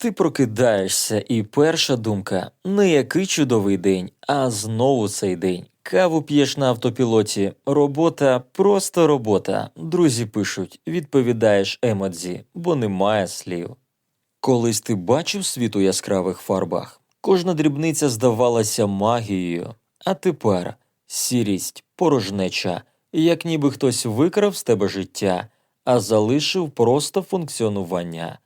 Ти прокидаєшся, і перша думка не який чудовий день, а знову цей день. Каву п'єш на автопілоті, робота просто робота. Друзі пишуть, відповідаєш емодзі, бо немає слів. Колись ти бачив світ у яскравих фарбах, кожна дрібниця здавалася магією, а тепер сірість, порожнеча, як ніби хтось викрав з тебе життя, а залишив просто функціонування.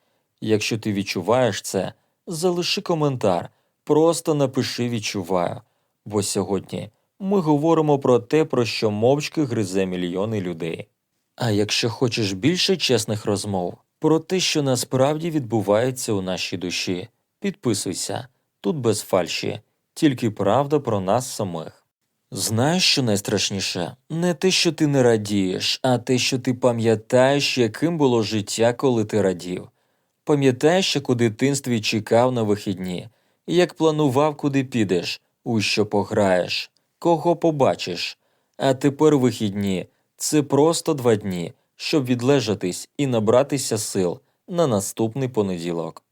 Якщо ти відчуваєш це, залиши коментар, просто напиши відчуваю. Бо сьогодні ми говоримо про те, про що мовчки гризе мільйони людей. А якщо хочеш більше чесних розмов про те, що насправді відбувається у нашій душі, підписуйся тут без фальші, тільки правда про нас самих. Знаєш, що найстрашніше? Не те, що ти не радієш, а те, що ти пам'ятаєш, яким було життя, коли ти радів. Пам'ятаєш, як у дитинстві чекав на вихідні, як планував, куди підеш, у що пограєш, кого побачиш. А тепер вихідні це просто два дні, щоб відлежатись і набратися сил на наступний понеділок.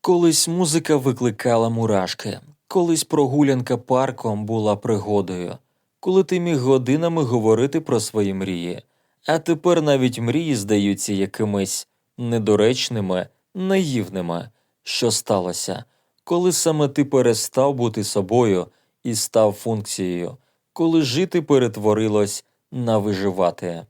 Колись музика викликала мурашки, колись прогулянка парком була пригодою, коли ти міг годинами говорити про свої мрії, а тепер навіть мрії здаються якимись недоречними, наївними. Що сталося, коли саме ти перестав бути собою і став функцією, коли жити перетворилось на виживати.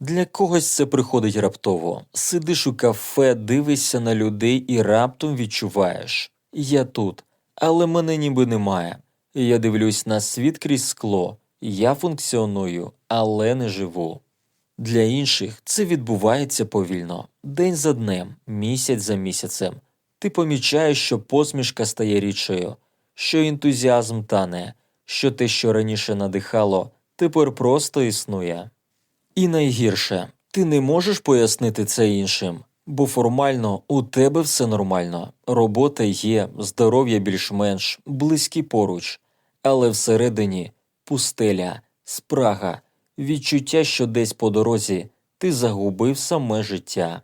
Для когось це приходить раптово. Сидиш у кафе, дивишся на людей і раптом відчуваєш я тут, але мене ніби немає. Я дивлюсь на світ крізь скло, я функціоную, але не живу. Для інших це відбувається повільно, день за днем, місяць за місяцем. Ти помічаєш, що посмішка стає рідшою, що ентузіазм тане, що те, що раніше надихало, тепер просто існує. І найгірше, ти не можеш пояснити це іншим, бо формально у тебе все нормально, робота є, здоров'я більш-менш, близькі поруч, але всередині пустеля, спрага, відчуття, що десь по дорозі ти загубив саме життя.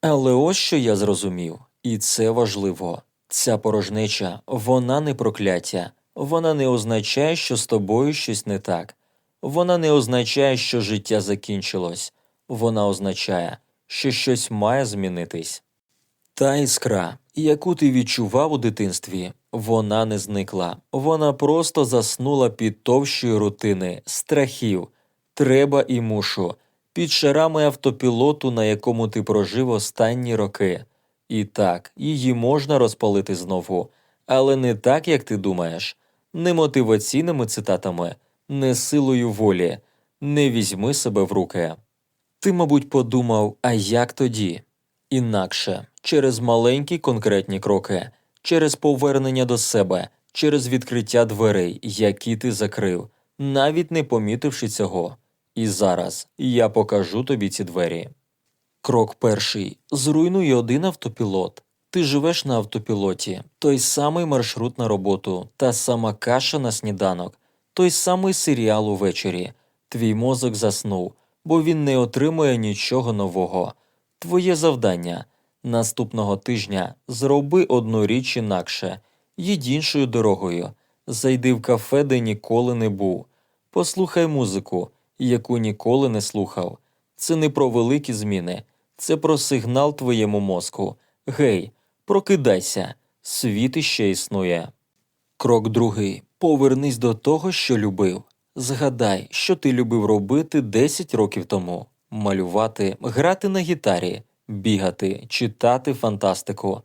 Але ось що я зрозумів, і це важливо. Ця порожнеча, вона не прокляття, вона не означає, що з тобою щось не так. Вона не означає, що життя закінчилось, вона означає, що щось має змінитись. Та іскра, яку ти відчував у дитинстві, вона не зникла, вона просто заснула під товщою рутини, страхів, треба і мушу, під шарами автопілоту, на якому ти прожив останні роки. І так, її можна розпалити знову, але не так, як ти думаєш, не мотиваційними цитатами, не силою волі, не візьми себе в руки. Ти, мабуть, подумав, а як тоді? Інакше, через маленькі конкретні кроки, через повернення до себе, через відкриття дверей, які ти закрив, навіть не помітивши цього. І зараз я покажу тобі ці двері. Крок перший. Зруйнуй один автопілот. Ти живеш на автопілоті, той самий маршрут на роботу, та сама каша на сніданок, той самий серіал увечері. Твій мозок заснув, бо він не отримує нічого нового. Твоє завдання. Наступного тижня зроби одну річ інакше, їдь іншою дорогою, зайди в кафе, де ніколи не був, послухай музику, яку ніколи не слухав. Це не про великі зміни, це про сигнал твоєму мозку. Гей, прокидайся, світ іще існує. Крок другий. Повернись до того, що любив. Згадай, що ти любив робити 10 років тому: малювати, грати на гітарі, бігати, читати фантастику.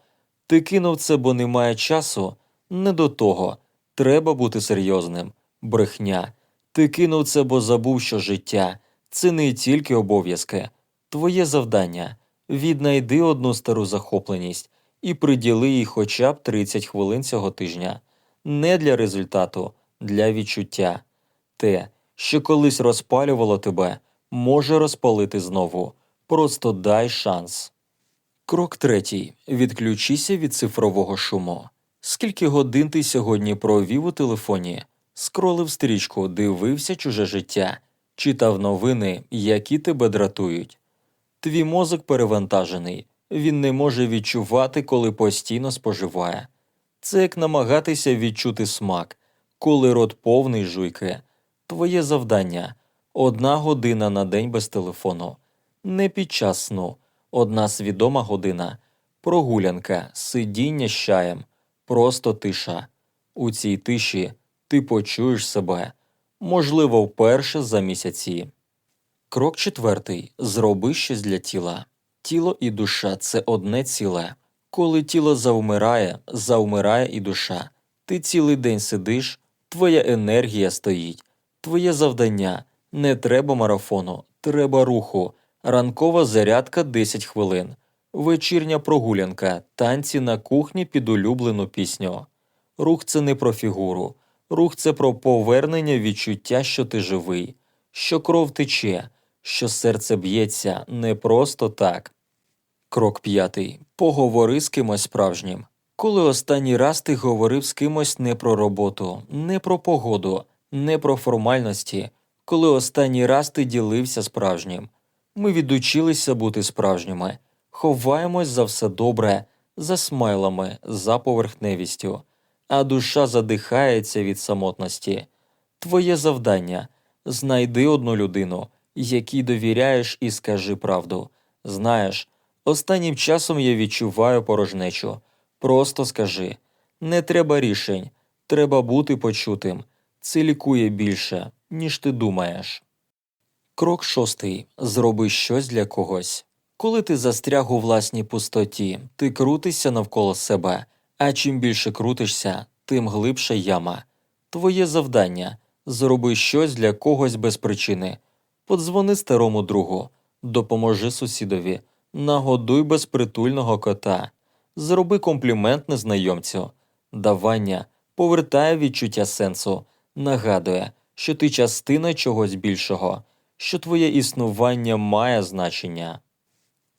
Ти кинув це, бо немає часу? Не до того. Треба бути серйозним. Брехня. Ти кинув це, бо забув, що життя це не тільки обов'язки. Твоє завдання віднайди одну стару захопленість і приділи їй хоча б 30 хвилин цього тижня. Не для результату, для відчуття. Те, що колись розпалювало тебе, може розпалити знову. Просто дай шанс. Крок третій. Відключися від цифрового шуму. Скільки годин ти сьогодні провів у телефоні, скролив стрічку, дивився чуже життя, читав новини, які тебе дратують. Твій мозок перевантажений, він не може відчувати, коли постійно споживає. Це як намагатися відчути смак, коли рот повний жуйки. Твоє завдання одна година на день без телефону, не під час сну, одна свідома година, прогулянка, сидіння з чаєм, просто тиша. У цій тиші ти почуєш себе, можливо, вперше за місяці. Крок четвертий зроби щось для тіла. Тіло і душа це одне ціле. Коли тіло завмирає, завмирає і душа. Ти цілий день сидиш, твоя енергія стоїть, твоє завдання не треба марафону, треба руху, ранкова зарядка 10 хвилин, вечірня прогулянка, танці на кухні під улюблену пісню. Рух це не про фігуру, рух це про повернення відчуття, що ти живий, що кров тече, що серце б'ється не просто так. Крок п'ятий. Поговори з кимось справжнім. Коли останній раз ти говорив з кимось не про роботу, не про погоду, не про формальності, коли останній раз ти ділився справжнім. Ми відучилися бути справжніми, ховаємось за все добре, за смайлами, за поверхневістю, а душа задихається від самотності. Твоє завдання знайди одну людину, якій довіряєш, і скажи правду. Знаєш, останнім часом я відчуваю порожнечу. Просто скажи не треба рішень, треба бути почутим. Це лікує більше, ніж ти думаєш. Крок шостий. Зроби щось для когось. Коли ти застряг у власній пустоті, ти крутишся навколо себе, а чим більше крутишся, тим глибша яма. Твоє завдання зроби щось для когось без причини. Подзвони старому другу, допоможи сусідові, нагодуй безпритульного кота, зроби комплімент незнайомцю. Давання повертає відчуття сенсу, нагадує, що ти частина чогось більшого, що твоє існування має значення.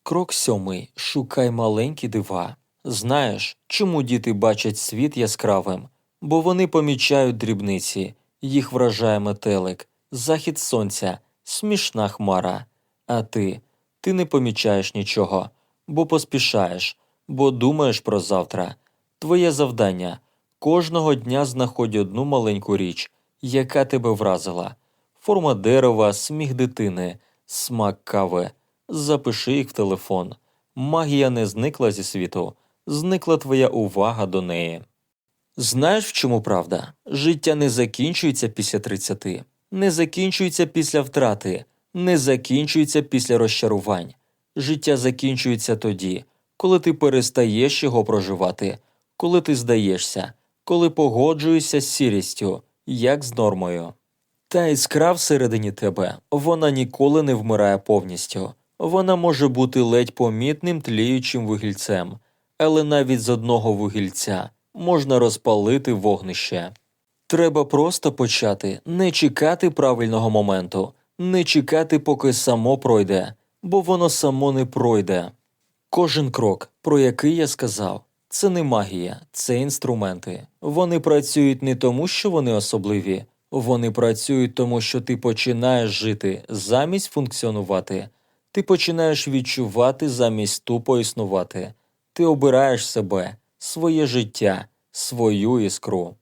Крок сьомий. Шукай маленькі дива. Знаєш, чому діти бачать світ яскравим? Бо вони помічають дрібниці, їх вражає метелик, захід сонця, смішна хмара. А ти, ти не помічаєш нічого, бо поспішаєш, бо думаєш про завтра. Твоє завдання кожного дня знаходь одну маленьку річ, яка тебе вразила. Форма дерева, сміх дитини, смак кави. Запиши їх в телефон. Магія не зникла зі світу, зникла твоя увага до неї. Знаєш, в чому правда? Життя не закінчується після 30, не закінчується після втрати, не закінчується після розчарувань. Життя закінчується тоді, коли ти перестаєш його проживати, коли ти здаєшся, коли погоджуєшся з сірістю, як з нормою. Та іскра всередині тебе, вона ніколи не вмирає повністю. Вона може бути ледь помітним тліючим вугільцем, але навіть з одного вугільця можна розпалити вогнище. Треба просто почати, не чекати правильного моменту, не чекати, поки само пройде, бо воно само не пройде. Кожен крок, про який я сказав, це не магія, це інструменти. Вони працюють не тому, що вони особливі, вони працюють тому, що ти починаєш жити замість функціонувати, ти починаєш відчувати замість тупо існувати, ти обираєш себе, своє життя, свою іскру.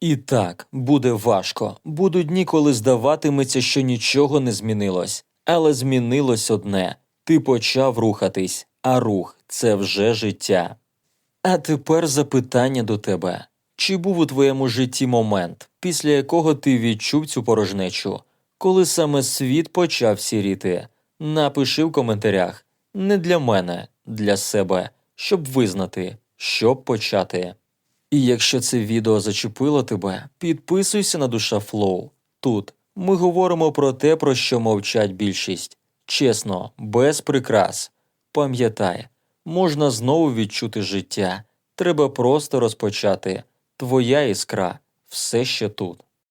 І так, буде важко, будуть дні, коли здаватиметься, що нічого не змінилось, але змінилось одне. Ти почав рухатись, а рух це вже життя. А тепер запитання до тебе. Чи був у твоєму житті момент, після якого ти відчув цю порожнечу, коли саме світ почав сіріти? Напиши в коментарях. Не для мене, для себе, щоб визнати, щоб почати. І якщо це відео зачепило тебе, підписуйся на душа Флоу. Тут ми говоримо про те, про що мовчать більшість. Чесно, без прикрас. Пам'ятай, можна знову відчути життя. Треба просто розпочати. Твоя іскра все ще тут.